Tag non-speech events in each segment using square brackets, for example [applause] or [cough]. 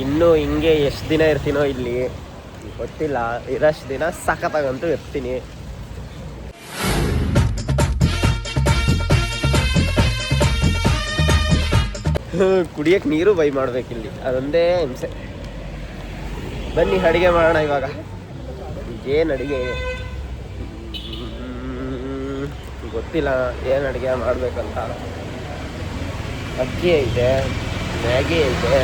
ಇನ್ನೂ ಹಿಂಗೆ ಎಷ್ಟು ದಿನ ಇರ್ತೀನೋ ಇಲ್ಲಿ, ಗೊತ್ತಿಲ್ಲ. ಇರೋಷ್ಟು ದಿನ ಸಖತ್ತಾಗಂತೂ ಇರ್ತೀನಿ. ಕುಡಿಯಕ್ಕೆ ನೀರು ಬೈ ಮಾಡ್ಬೇಕಿಲ್ಲಿ ಅದೊಂದೇ ಹಿಂಸೆ. ಬನ್ನಿ, ಅಡುಗೆ ಮಾಡೋಣ ಇವಾಗ. ಏನು ಅಡುಗೆ? ಗೊತ್ತಿಲ್ಲ. ಏನು ಅಡುಗೆ ಮಾಡಬೇಕಂತ. ಅಕ್ಕಿ ಐತೆ ಮ್ಯಾಗಿ ಐತೆ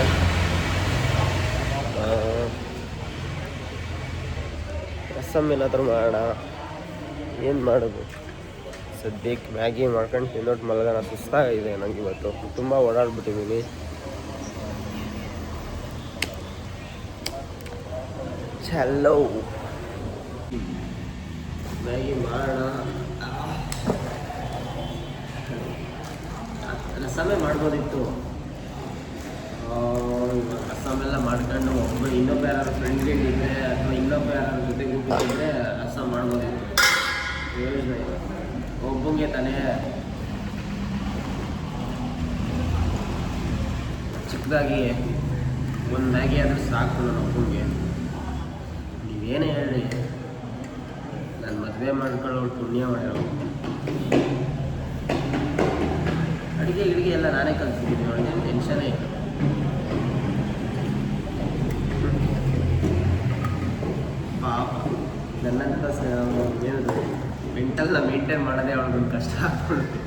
ರಸಮ್ ಏನಾದರೂ ಮಾಡೋಣ. ಏನು ಮಾಡೋದು? ಸದ್ಯಕ್ಕೆ ಮ್ಯಾಗಿ ಮಾಡ್ಕೊಂಡು ತಿನ್ನೋಟ್ ಮಲಗೋಣ. ಸುಸ್ತಾಗಿದೆ ನನಗೆ ಇವತ್ತು. ತುಂಬ ಓಡಾಡ್ಬಿಟ್ಟಿದ್ದೀನಿ ಚಲೋ ಮ್ಯಾಗಿ ಮಾಡೋಣ. ರಸಮೇ ಮಾಡ್ಬೋದಿತ್ತು. ಎಲ್ಲ ಮಾಡ್ಕೊಂಡು ಒಬ್ಬ ಇನ್ನೊಬ್ಬ ಯಾರು ಫ್ರೆಂಡ್ ಇದ್ದರೆ ಅಥವಾ ಇನ್ನೊಬ್ಬ ಯಾರ ಜೊತೆ ಗುಟ್ಟಿದ್ರೆ ಅಸ್ಸಾಂ ಮಾಡ್ಬೋದಿತ್ತು. ಒಬ್ಬಂಗೆ ತಾನೇ ಚಿಕ್ಕದಾಗಿ ಒಂದು ಮ್ಯಾಗಿ ಆದರೂ ಸಾಕು ನನ್ನ ಒಬ್ಬಂಗೆ. ನೀವೇನೇ ಹೇಳಿ. ನಾನು ಮದುವೆ ಮಾಡ್ಕೊಳ್ಳೋಳು ಪುಣ್ಯ ಮಾಡೋ ಅಡುಗೆ ಗಿಡಿಗೆ ಎಲ್ಲ ನಾನೇ ಕಲ್ತಿದ್ದೀನಿ ಅವನಿಗೆ ಟೆನ್ಷನೇ ಇಲ್ಲ ಪಾಪ ನನ್ನಂತ ಸ- ಏನದು ಮೆಂಟಲ್ನ ಮೇಂಟೈನ್ ಮಾಡೋದೇ ಅವಳಿಗೊಂದು ಕಷ್ಟ ಆಗ್ಬಿಡುತ್ತೆ.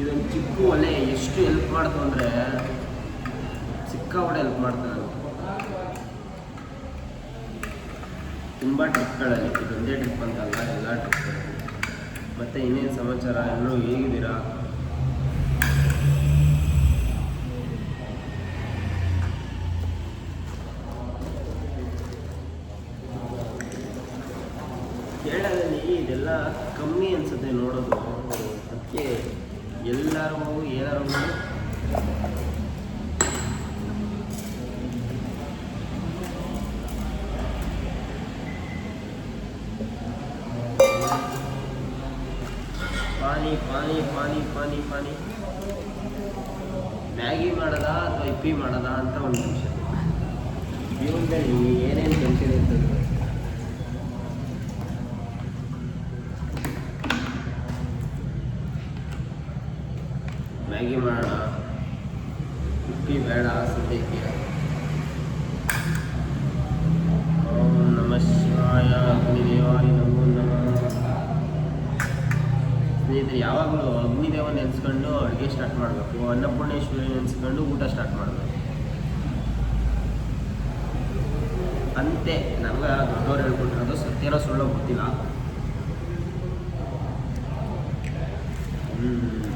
ಇದೊಂದು ಚಿಕ್ಕ ಒಲೆ ಎಷ್ಟು ಹೆಲ್ಪ್ ಮಾಡ್ತು ಅಂದರೆ ಸಿಕ್ಕಾಪಟ್ಟೆ ಹೆಲ್ಪ್ ಮಾಡ್ತಾನೆ ತುಂಬ ಟ್ರಿಪ್ಗಳಲ್ಲಿ ಇದೊಂದೇ ಟ್ರಿಪ್ ಅಂತಲ್ಲ, ಎಲ್ಲ ಟ್ರಿಪ್ ಮತ್ತು ಇನ್ನೇನು ಸಮಾಚಾರ? ಎಲ್ಲರೂ ಹೇಗಿದ್ದೀರಾ? ಇದೆಲ್ಲ ಕಮ್ಮಿ ಅನ್ಸುತ್ತೆ ನೋಡೋದು. ಅದಕ್ಕೆ ಎಲ್ಲರೂ ಏನಾರು ಪಾನಿ ಪಾನಿ ಪಾನಿ ಪಾನಿ ಪಾನಿ. ಮ್ಯಾಗಿ ಮಾಡೋದಾ ಅಥವಾ ಇಪ್ಪಿ ಮಾಡೋದಾ ಅಂತ ಒಂದು ನಿಮಿಷ. ಜೀವನದಲ್ಲಿ ಏನೇನು ಟೆನ್ಷನ್ ಇರ್ತದೆ ಮ್ಯಾಗಿ ಮಾಡೋಣ. ಉಪ್ಪಿ ಬೇಡ ಸದ್ಯಕ್ಕೆ ಓಂ ನಮ ಶಿವಾಯ. ಅಗ್ನಿದೇವಾಯ ನಮೋ ನಮಃ. ಸ್ನೇಹಿತರೆ, ಯಾವಾಗಲೂ ಅಗ್ನಿದೇವ ನೆನೆಸ್ಕೊಂಡು ಅಡುಗೆ ಸ್ಟಾರ್ಟ್ ಮಾಡಬೇಕು. ಅನ್ನಪೂರ್ಣೇಶ್ವರಿ ನೆನೆಸ್ಕೊಂಡು ಊಟ ಸ್ಟಾರ್ಟ್ ಮಾಡಬೇಕು. ಅಂತೆ ಯಾರೋ ದೊಡ್ಡವ್ರು ಹೇಳ್ಕೊಟ್ಟಿರೋದು ಸತ್ಯರ ಸುಳ್ಳೋ ಗೊತ್ತಿಲ್ಲ. ಬ್ಯಾಗಲ್ಲಿ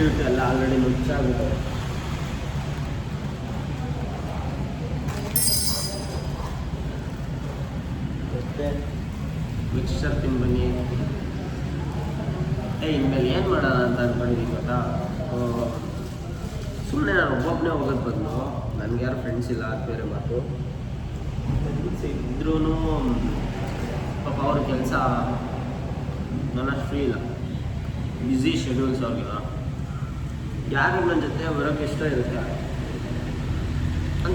ಇಟ್ಟು ಎಲ್ಲ ಆಲ್ರೆಡಿ ನುಚ್ಚಾಗುತ್ತೆ ಮತ್ತೆ ಮಿಕ್ಸ್ಚರ್ ತಿನ್ ಬನ್ನಿ. ಏ, ಇನ್ಮೇಲೆ ಏನು ಮಾಡೋಣ ಅಂತ ಅಂದ್ಕೊಂಡಿದ್ದೀನಿ ಗೊತ್ತಾ? ಸುಮ್ಮನೆ ನಾನು ಒಬ್ಬೊಬ್ಬನೇ ಹೋಗೋದು ಬಂದು ನನಗೆ ಯಾರು ಫ್ರೆಂಡ್ಸ್ ಇಲ್ಲ ಅದು ಬೇರೆ ಮಾತು. ಫ್ರೆಂಡ್ಸ್ ಇದ್ರೂ ಪಾಪ ಅವ್ರ ಕೆಲಸ ನನ್ನಷ್ಟು ಫ್ರೀ ಇಲ್ಲ. ಬ್ಯುಸಿ ಶೆಡ್ಯೂಲ್ಸ್ ಅವ್ರಿಗೆಲ್ಲ. ಯಾರು ನನ್ನ ಜೊತೆ ಬರೋಕ್ಕೆ ಇಷ್ಟ ಇರುತ್ತೆ? ನನ್ನ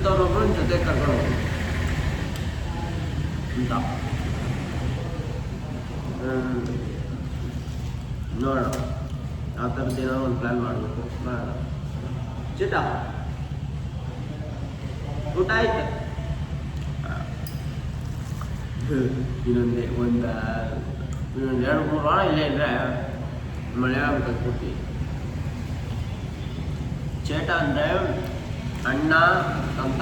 ಜೊತೆ ಕರ್ಕೊಂಡು ಅಂತ. ನೋಡೋಣ. ಆ ಥರದ್ದು ಏನೋ ಒಂದು ಪ್ಲ್ಯಾನ್ ಮಾಡಬೇಕು. ಮಾಡೋಣ ಚಿಟ ಊಟ ಆಯ್ತು? ಇನ್ನೊಂದೇ ಒಂದು, ಇನ್ನೊಂದು ಎರಡು ಮೂರು ವಾರ ಇಲ್ಲೇ ಇದ್ದರೆ ಮಲಯಾಳಂ ಕಲ್ತ್ಬಿಡ್ತೀವಿ ಚೇಟ ಅಂದರೆ ಅಣ್ಣ ಅಂತ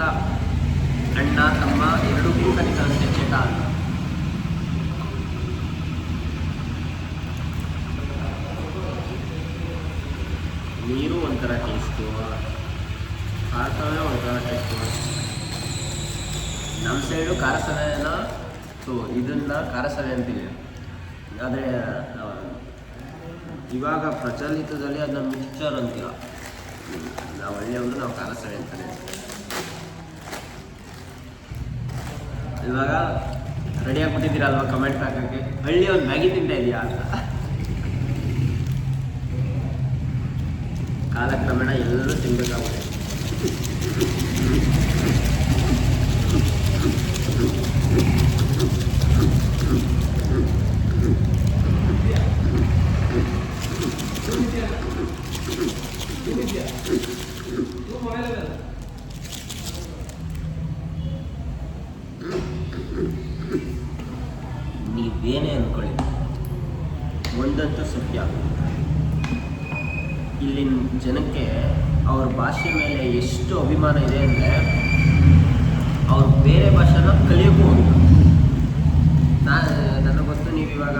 ಅಣ್ಣ, ತಮ್ಮ ಎರಡಕ್ಕೂ ಕರೀತಾರಂತೆ ಚೇಟ ಅಂತ. ನೀರು ಒಂಥರ ಟೇಸ್ಟು ಖಾರಸವೇ ಒಂಥರ ಟೇಸ್ಟು ನಮ್ಮ ಸೈಡು ಖಾರಸವೆನ? ಸೊ, ಇದನ್ನು ಖಾರಸವೆ ಅಂತೀವಿ. ಆದರೆ ಇವಾಗ ಪ್ರಚಲಿತದಲ್ಲಿ ಅದನ್ನ ಮಿಕ್ಸ್ಚರ್ ಅಂತೀರ? ನಾವು ಹಳ್ಳಿಯವರು ನಾವು ಖಾರಸವೆ ಅಂತಾನೆ ಇವಾಗ ರೆಡಿ ಆಗ್ಬಿಟ್ಟಿದ್ದೀರಲ್ವಾ ಕಮೆಂಟ್ ಹಾಕೋಕ್ಕೆ? ಹಳ್ಳಿ ಒಂದು ಮ್ಯಾಗಿ ತಿಂತ ಇದೆಯಾ ಅಂತ. ಕಾಲಕ್ರಮೇಣ ಎಲ್ಲರೂ ತಿನ್ಬೇಕಾಗುತ್ತೆ ನೀವೇನೇ ಅಂದ್ಕೊಳ್ಳಿ ಒಂದಂತೂ ಸತ್ಯ ಇಲ್ಲಿನ ಜನಕ್ಕೆ ಅವ್ರ ಭಾಷೆ ಮೇಲೆ ಎಷ್ಟು ಅಭಿಮಾನ ಇದೆ ಅಂದರೆ ಅವ್ರು ಬೇರೆ ಭಾಷೆನ ಕಲಿಯೋಕ್ಕೂ ಹೋಗಿಲ್ಲ ನಾನು ನನಗೆ ಗೊತ್ತು ನೀವು ಇವಾಗ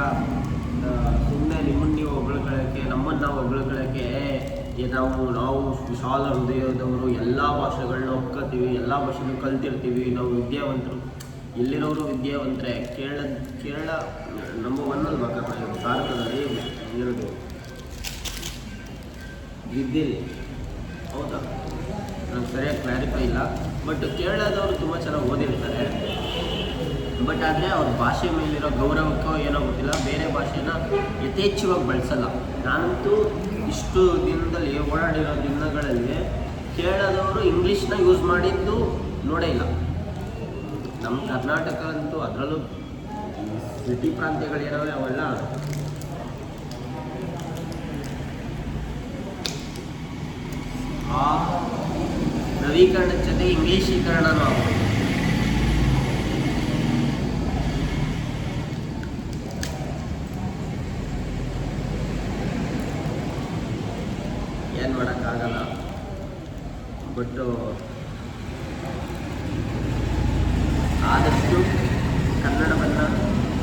ಸುಮ್ಮನೆ ನಿಮ್ಮನ್ನು ನೀವು ಹೊಗಳ್ಕೊಳ್ಳೋಕ್ಕೆ ನಮ್ಮನ್ನು ನಾವು ಹೊಗಳಕ್ಕೆ ನಾವು ನಾವು ವಿಶಾಲ ಹೃದಯದವರು ಎಲ್ಲ ಭಾಷೆಗಳನ್ನ ಒಪ್ಕೋತೀವಿ, ಎಲ್ಲ ಭಾಷೆನೂ ಕಲ್ತಿರ್ತೀವಿ. ನಾವು ವಿದ್ಯಾವಂತರು. ಇಲ್ಲಿರೋರು ವಿದ್ಯಾವಂತರೆ? ಕೇರಳ ಕೇರಳ ನಂಬರ್ ಒನ್ ಅಲ್ಲಿ ಕರ್ನಾಟಕ, ಭಾರತದಲ್ಲಿ ಇರೋದು. ವಿದ್ಯೆ. ಹೌದಾ? ನಂಗೆ ಸರಿಯಾಗಿ ಕ್ಲಾರಿಫೈ ಇಲ್ಲ. ಬಟ್ ಕೇರಳದವರು ತುಂಬ ಚೆನ್ನಾಗಿ ಓದಿರ್ತಾರೆ. ಬಟ್ ಆದರೆ ಅವ್ರ ಭಾಷೆ ಮೇಲಿರೋ ಗೌರವಕ್ಕೋ ಏನೋ ಗೊತ್ತಿಲ್ಲ. ಬೇರೆ ಭಾಷೆನ ಯಥೇಚ್ಛವಾಗಿ ಬಳಸಲ್ಲ. ನಾನಂತೂ ಇಷ್ಟು ದಿನದಲ್ಲಿ ಓಡಾಡಿರೋ ದಿನಗಳಲ್ಲಿ ಕೇರಳದವರು ಇಂಗ್ಲೀಷ್ನ ಯೂಸ್ ಮಾಡಿದ್ದು ನೋಡೇ ಇಲ್ಲ. ನಮ್ಮ ಕರ್ನಾಟಕ ಅಂತೂ ಅದರಲ್ಲೂ ಸಿಟಿ ಪ್ರಾಂತ್ಯಗಳಿರೋವೆ ಅವೆಲ್ಲ ಆ ನವೀಕರಣದ ಜೊತೆ ಇಂಗ್ಲೀಷೀಕರಣನೂ ಆಗ್ಬೋದು ಏನು ಮಾಡೋಕ್ಕಾಗಲ್ಲ ಬಟ್ಟು ಆದಷ್ಟು ಕನ್ನಡವನ್ನು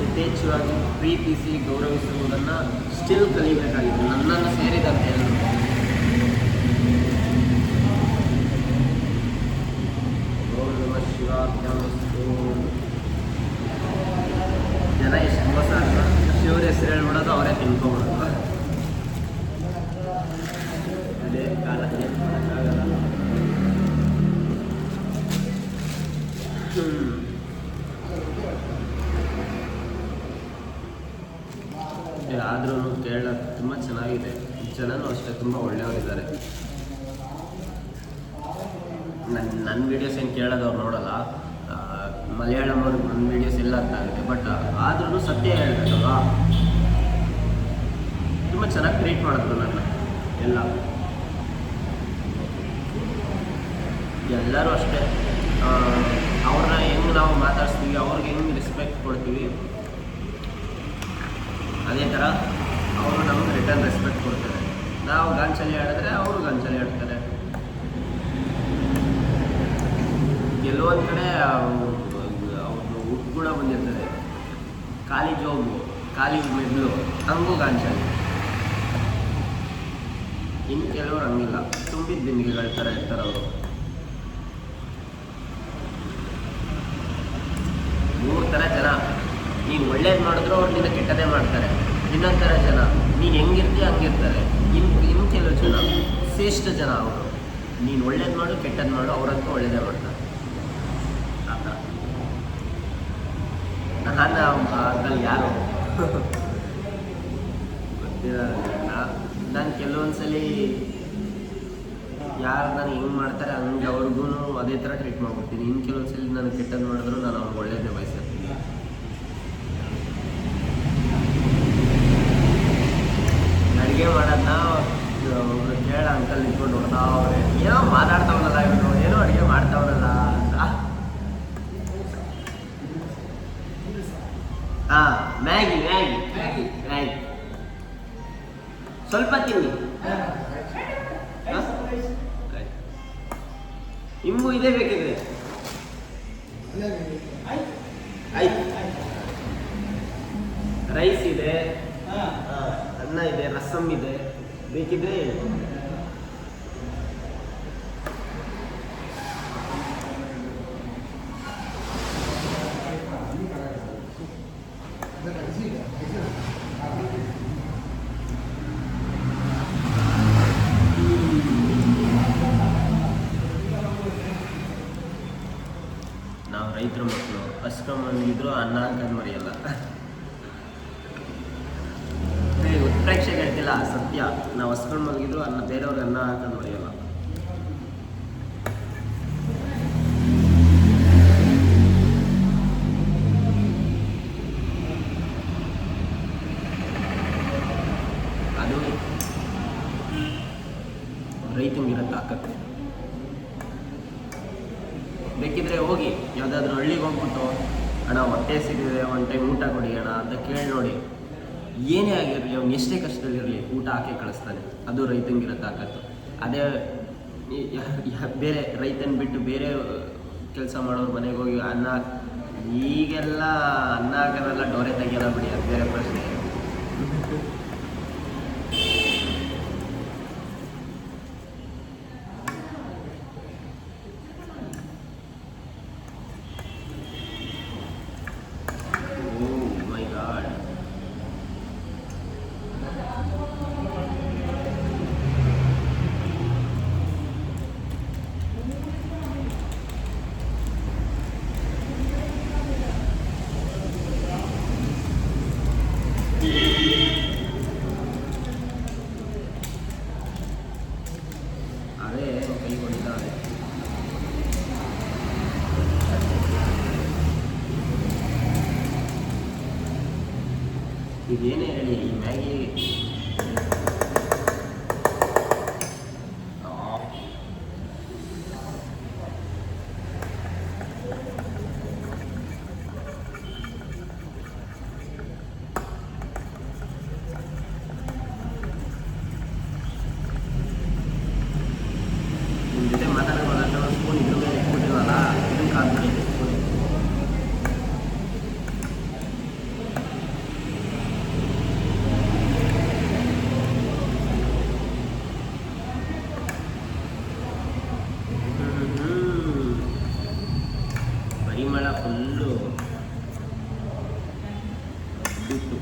ಯಥೇಚ್ಛವಾಗಿ ಪ್ರೀತಿಸಿ ಗೌರವಿಸುವುದನ್ನು ಸ್ಟಿಲ್ ಕಲಿಬೇಕಾಗಿದೆ. ನನ್ನನ್ನು ಸೇರಿದಂತೆ ಎಲ್ಲರೂ ಓಂ ನಮಃ ಶಿವಾಭ್ಯಾಮಸ್ತು ಜನ ಎಷ್ಟು ಮೋಸ ಅಲ್ಲ ಶಿವರ ಹೆಸರು ಹೇಳ್ಬಿಡೋದು ಅವರೇ ತಿನ್ಕೊಂಬಿಡೋದು ಅದೇ ಕಾಲ ಏನ್ ಮಾಡೋಕ್ಕಾಗಲ್ಲ. ಹ್ಮ್. ಆದ್ರೂ ಕೇರಳ ತುಂಬ ಚೆನ್ನಾಗಿದೆ. ಜನನು ಅಷ್ಟೇ ತುಂಬ ಒಳ್ಳೆಯವರಿದ್ದಾರೆ. ನನ್ನ ನನ್ನ ವೀಡಿಯೋಸ್ ಏನು ಕೇಳೋದವ್ರು ನೋಡಲ್ಲ. ಮಲಯಾಳಂ ಅವ್ರಿಗೆ ನನ್ನ ವೀಡಿಯೋಸ್ ಇಲ್ಲ ಅಂತ ಆಗುತ್ತೆ. ಬಟ್ ಆದ್ರೂ ಸತ್ಯ ಹೇಳ್ಬೇಕಲ್ವಾ? ತುಂಬ ಚೆನ್ನಾಗಿ ಟ್ರೀಟ್ ಮಾಡಿದ್ರು ನನ್ನ ಎಲ್ಲ. ಎಲ್ಲರೂ ಅಷ್ಟೇ. ಅವ್ರನ್ನ ಹೆಂಗೆ ನಾವು ಮಾತಾಡಿಸ್ತೀವಿ, ಅವ್ರಿಗೆ ಹೆಂಗೆ ರೆಸ್ಪೆಕ್ಟ್ ಕೊಡ್ತೀವಿ, ಅದೇ ಥರ ಅವರು ನಮಗೆ ರಿಟರ್ನ್ ರೆಸ್ಪೆಕ್ಟ್ ಕೊಡ್ತಾರೆ. ನಾವು ಗಾಂಚಲಿ ಆಡಿದ್ರೆ ಅವರು ಗಾಂಚಲಿ ಆಡ್ತಾರೆ. ಕೆಲವೊಂದು ಕಡೆ ಅವ್ರದ್ದು ಕೂಡ ಬಂದಿರ್ತದೆ ಖಾಲಿ ಜೋಬು ಖಾಲಿ ಮೆಡ್ಲು ಹಂಗೂ ಗಾಂಚಲಿ. ಇನ್ನು ಕೆಲವರು ಹಂಗಿಲ್ಲ. ತುಂಬಿದ ಬಿಂದಿಗೆಗಳ ಥರ ಇರ್ತಾರೆ ಅವರು. ಮೂರು ಥರ ಜನ. ನೀನು ಒಳ್ಳೇದು ಮಾಡಿದ್ರು ಅವ್ರು ನಿನ್ನ ಕೆಟ್ಟದೇ ಮಾಡ್ತಾರೆ. ಇನ್ನೊಂದು ಥರ ಜನ. ನೀನು ಹೆಂಗಿರ್ತೀಯ ಹಂಗಿರ್ತಾರೆ. ಇನ್ನು ಇನ್ನು ಕೆಲವು ಜನ ಶ್ರೇಷ್ಠ ಜನ ಅವರು. ನೀನು ಒಳ್ಳೇದು ಮಾಡು ಕೆಟ್ಟದ್ದು ಮಾಡು, ಅವರಂತೂ ಒಳ್ಳೇದೇ ಮಾಡ್ತಾರೆ. ನಾನು ಅದ್ರಲ್ಲಿ ಯಾರು? ಗೊತ್ತಿರೋದಿಲ್ಲ ನಾನು ಕೆಲವೊಂದ್ಸಲಿ ಯಾರು ನಾನು ಹೆಂಗೆ ಮಾಡ್ತಾರೆ ಹಂಗೆ ಅವ್ರಿಗೂ ಅದೇ ಥರ ಟ್ರೀಟ್ ಮಾಡ್ಬಿಡ್ತೀನಿ ಇನ್ನು ಕೆಲವೊಂದ್ಸಲಿ ನಾನು ಕೆಟ್ಟದ್ದು ಮಾಡಿದ್ರು ನಾನು ಅವ್ರಿಗೆ ಒಳ್ಳೇದೇ ಬಯಸಿರ್ತೀನಿ ಅಡುಗೆ ಮಾಡೋದನ್ನ ಒಬ್ರು ಕೇಳ ಅಂಕಲ್ ನಿಂತ್ಕೊಂಡು ನೋಡ್ತಾ ಅವ್ರೆ. ಏನೋ ಮಾತಾಡ್ತಾವನಲ್ಲ ಇವನು ಏನೋ ಅಡುಗೆ ಮಾಡ್ತಾವನಲ್ಲ ಅಂತ. ಹಾಂ ಮ್ಯಾಗಿ ಮ್ಯಾಗಿ ಮ್ಯಾಗಿ ಮ್ಯಾಗಿ. ಸ್ವಲ್ಪ ತಿನ್ನಿ. ನಿಮಗೂ ಇದೇ ಬೇಕಿದ್ರೆ. ಆಯ್ತು. ರೈಸ್ ಇದೆ. ಅನ್ನ ಇದೆ ರಸಮ್ ಇದೆ. ಬೇಕಿದ್ರೆ ಹೇಳಿ. ನಾವು ರೈತರ ಮಕ್ಕಳು ಹಸ್ಕೊಂಬಂದಿದ್ರು ಅನ್ನ ಹಾಕೋದು ಮರೆಯಲ್ಲ. ಹೇಳ್ತಿಲ್ಲ ಸತ್ಯ. ನಾವು ಹಸ್ಕೊಂಡು ಮಲಗಿದ್ರು ಅನ್ನ ಬೇರೆಯವ್ರಿಗೆ ಅನ್ನ ಹಾಕೋದು ಮರೆಯಲ್ಲ ಅದು ರೈತಂಗಿರೋ ತಾಕತ್ತು ಬೇಕಿದ್ರೆ ಹೋಗಿ ಯಾವುದಾದ್ರೂ ಹಳ್ಳಿಗೆ ಹೋಗ್ಬಿಟ್ಟು ಅಣ್ಣ, ಹೊಟ್ಟೆ ಸಿಗಿದೆ ಒಂದು ಟೈಮ್ ಊಟ ಕೊಡಿ ಅಣ್ಣ ಅಂತ ಕೇಳಿ ನೋಡಿ. ಏನೇ ಆಗಿರಲಿ, ಅವ್ನು ಎಷ್ಟೇ ಕಷ್ಟದಲ್ಲಿರಲಿ, ಊಟ ಹಾಕಿ ಕಳಿಸ್ತಾನೆ. ಅದು ರೈತಂಗಿರೋ ತಾಕತ್ತು. ಅದೇ ಬೇರೆ ರೈತನ ಬಿಟ್ಟು ಬೇರೆ ಕೆಲಸ ಮಾಡೋರು ಮನೆಗೆ ಹೋಗಿ ಅನ್ನ, ಈಗೆಲ್ಲ ಅನ್ನ ಹಾಕೋದೆಲ್ಲ ಡೋರೆ ತೆಗಿಯೋಣ ಬಿಡಿ, ಅದು ಬೇರೆ ಪ್ರಶ್ನೆ. ಇದೇನೇ ಹೇಳಿ ಈ ಮ್ಯಾಗಿ ಆ. ನಿಮ್ ಜೊತೆ ಮಾತಾಡೋದು ಸ್ಪೂನ್ ಇದ್ರ ಮೇಲೆ ಇಟ್ಬಿಟ್ಟಿಲ್ವಲ್ಲ ಇದನ್ನ ಕಾದ್ಬಿಡಿ ಸ್ಪೂನ್ ಹ್ಮ್. ಪರಿಮಳ ಫುಲ್ಲು ಸೂಪು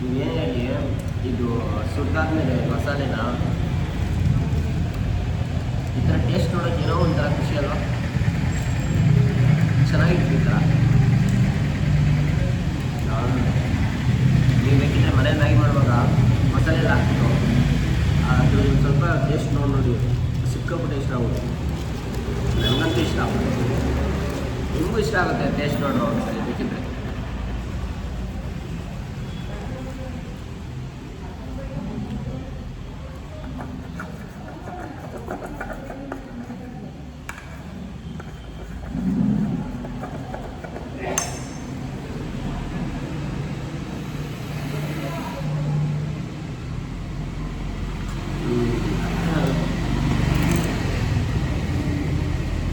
ನೀವೇನು ಹೇಳಿ ಇದು ಸುಟ್ಟಾದ್ಮೇಲೆ ಮಸಾಲೆನ ಈ ಥರ ಟೇಸ್ಟ್ ನೋಡೋಕೆ ಏನೋ ಒಂಥರ ಖುಷಿ ಅಲ್ವಾ ಚೆನ್ನಾಗಿತ್ತು ಈ ಥರ ನಾನು ನೀವು ಬೇಕಿದ್ರೆ ಮನೇಲಿ ಮ್ಯಾಗಿ ಮಾಡುವಾಗ ಮಸಾಲೆ ಎಲ್ಲ ಹಾಕ್ಬಿಟ್ಟು ಅದು ಒಂದು ಸ್ವಲ್ಪ ಟೇಸ್ಟ್ ನೋಡಿ ನೋಡಿ ಸಿಕ್ಕಾಪಟ್ಟೆ ಇಷ್ಟ ಆಗುತ್ತೆ ನನಗಂತೂ ಇಷ್ಟ ನಿಮಗೂ ಇಷ್ಟ ಆಗುತ್ತೆ ಟೇಸ್ಟ್ ನೋಡ್ರು ಒಂದ್ಸರಿ ಬೇಕಿದ್ರೆ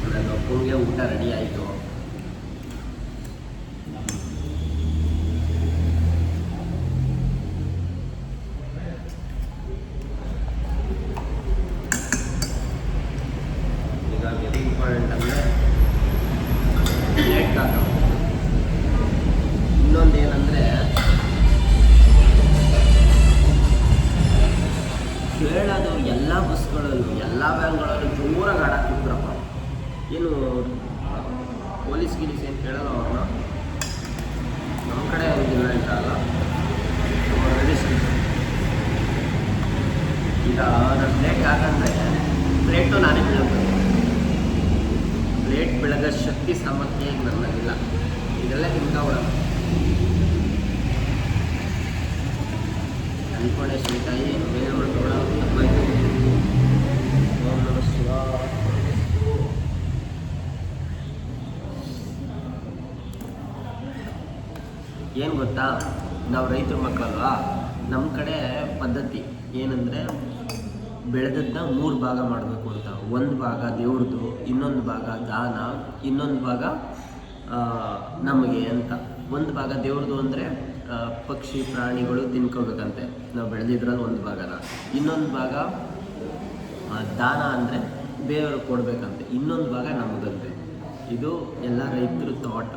ನನ್ನ ಅಪ್ಪನಿಗೆ ಊಟ ರೆಡಿ ಆಯಿತು ಈಗ ವೆರಿ ಇಂಪಾರ್ಟೆಂಟ್ ಅಂದರೆ ಪ್ಲೇಟ್ ಹಾಕೋ ಇನ್ನೊಂದು ಏನಂದರೆ ಕೇಳೋದು ಎಲ್ಲ ಬಸ್ಗಳಲ್ಲೂ ಎಲ್ಲ ವ್ಯಾನ್ಗಳಲ್ಲೂ ಜೋರಾಗಿ ಹಾಡಾಕ್ತಿದ್ರಪ್ಪ ಏನು ಪೊಲೀಸ್ ಗಿಲೀಸ್ ಏನು ಕೇಳಲ್ಲ ಅವ್ರನ್ನ ನಮ್ಮ ಕಡೆ ಹಂಗಿಲ್ಲ ಅಂತ ಅಲ್ಲ ನಮ್ಮ ರೆಡಿ ಈಗ ನನ್ನ ಪ್ಲೇಟ್ ಹಾಕಂದ್ರೆ ಪ್ಲೇಟು ನಾನೇ ಬೀಳಬೇಕು ಪ್ಲೇಟ್ ಬೆಳಗೋ ಶಕ್ತಿ ಸಾಮರ್ಥ್ಯ ಈಗ ನನ್ನಲ್ಲಿಲ್ಲ ಇದೆಲ್ಲ ತಿನ್ಕೊಬಿಡೋಣ ಏನು ಗೊತ್ತಾ? ನಾವು ರೈತರ ಮಕ್ಕಳಲ್ವಾ ನಮ್ಮ ಕಡೆ ಪದ್ಧತಿ ಏನಂದರೆ ಬೆಳೆದದ್ದನ್ನ ಮೂರು ಭಾಗ ಮಾಡಬೇಕು ಅಂತ. ಒಂದು ಭಾಗ ದೇವ್ರದ್ದು ಇನ್ನೊಂದು ಭಾಗ ದಾನ, ಇನ್ನೊಂದು ಭಾಗ ನಮಗೆ ಅಂತ. ಒಂದು ಭಾಗ ದೇವ್ರದ್ದು ಅಂದರೆ ಪಕ್ಷಿ ಪ್ರಾಣಿಗಳು ತಿನ್ಕೋಬೇಕಂತೆ. ನಾವು ಬೆಳೆದಿದ್ರಲ್ಲಿ ಒಂದು ಭಾಗನ. ಇನ್ನೊಂದು ಭಾಗ ದಾನ ಅಂದರೆ ಬೇರೆಯವ್ರಿಗೆ ಕೊಡಬೇಕಂತೆ. ಇನ್ನೊಂದು ಭಾಗ ನಮಗಂತೆ. ಇದು ಎಲ್ಲ ರೈತರ ತೋಟ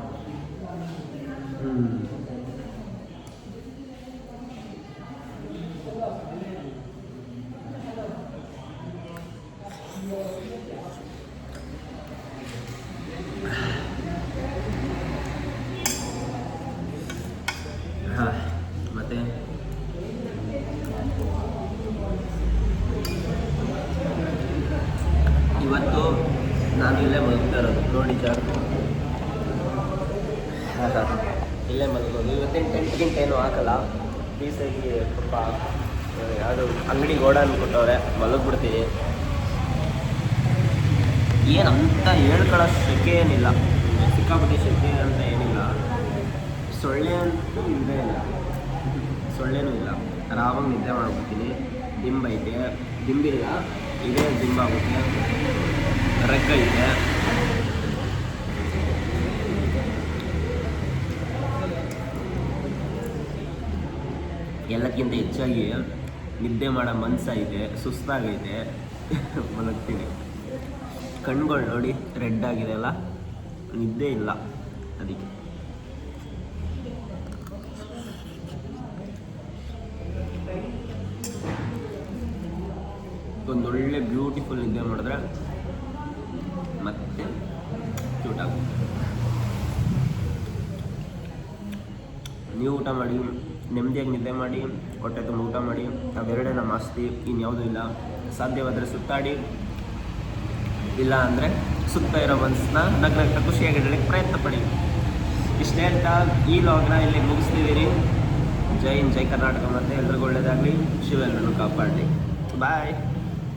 ಹಾಂ ಮತ್ತೆ ಇವತ್ತು ನಾನು ಇಲ್ಲೇ ಮಲಗ್ತಾ ಇರೋದು ನೋಡಿ ಸರ್ ಇಲ್ಲೇ ಮಲಗೋದು ಇವತ್ತೇನು ಗಿಂಟ್ ಏನು ಹಾಕಲ್ಲ. ಪೀಸಾಗಿ ಸ್ವಲ್ಪ ಯಾವುದು ಅಂಗಡಿ ಗೋಡನ್ ಕೊಟ್ಟವ್ರೆ, ಮಲಗ್ಬಿಡ್ತೀವಿ. ಏನು ಅಂತ ಹೇಳ್ಕೊಳ್ಳೋ ಸೆಕೆ ಏನಿಲ್ಲ. ಸಿಕ್ಕಾಪಟ್ಟೆ ಸೆಕೆ ಅಂತ ಏನಿಲ್ಲ. ಸೊಳ್ಳೆ ಅಂತೂ ಇಲ್ಲದೇ ಇಲ್ಲ. ಸೊಳ್ಳೆನೂ ಇಲ್ಲ. ಆರಾಮಾಗಿ ನಿದ್ದೆ ಮಾಡ್ಬಿಡ್ತೀನಿ. ದಿಂಬೈತೆ ದಿಂಬಿಲ್ಲ, ಇದೇ ದಿಂಬ್ ಆಗುತ್ತೆ. ಎಲ್ಲಕ್ಕಿಂತ ಹೆಚ್ಚಾಗಿ ನಿದ್ದೆ ಮಾಡೋ ಮನಸ್ಸಾಗಿದೆ, ಸುಸ್ತಾಗೈತೆ. [laughs] ಮಲಗ್ತೀನಿ. ಕಣ್ಗಳು ನೋಡಿ, ರೆಡ್ ಆಗಿದೆ ಅಲ್ಲ? ನಿದ್ದೆ ಇಲ್ಲ ಅದಕ್ಕೆ. ಒಂದೊಳ್ಳೆ ಬ್ಯೂಟಿಫುಲ್ ನಿದ್ದೆ ಮಾಡಿದ್ರೆ ಮತ್ತೆ ಕ್ಯೂಟ್ ಆಗುತ್ತೆ. ನೀವು ಊಟ ಮಾಡಿ? ನೆಮ್ಮದಿಯಾಗಿ ನಿದ್ದೆ ಮಾಡಿ, ಹೊಟ್ಟೆ ತುಂಬ ಊಟ ಮಾಡಿ ಅವೆರಡೇ ನಮ್ಮ ಆಸ್ತಿ, ಇನ್ಯಾವುದೂ ಇಲ್ಲ. ಸಾಧ್ಯವಾದರೆ ಸುತ್ತಾಡಿ. ಇಲ್ಲ ಅಂದರೆ ಸುತ್ತ ಇರೋ ಮನಸ್ಸನ್ನ ನಗ್ ನಗ್ನ ಖುಷಿಯಾಗಿಡಲಿಕ್ಕೆ ಪ್ರಯತ್ನ ಪಡಿ. ಇಷ್ಟೇ ಹೇಳ್ತಾ, ಈ ಲಾಗ್ನ ಇಲ್ಲಿ ಮುಗಿಸ್ತಿದ್ದೀರಿ ಜೈ ಹಿಂದ್, ಜೈ ಕರ್ನಾಟಕ ಮತ್ತು ಎಲ್ರಿಗೂ ಒಳ್ಳೆಯದಾಗಲಿ ಶಿವ ಎಲ್ಲರನ್ನು ಕಾಪಾಡಲಿ. ಬಾಯ್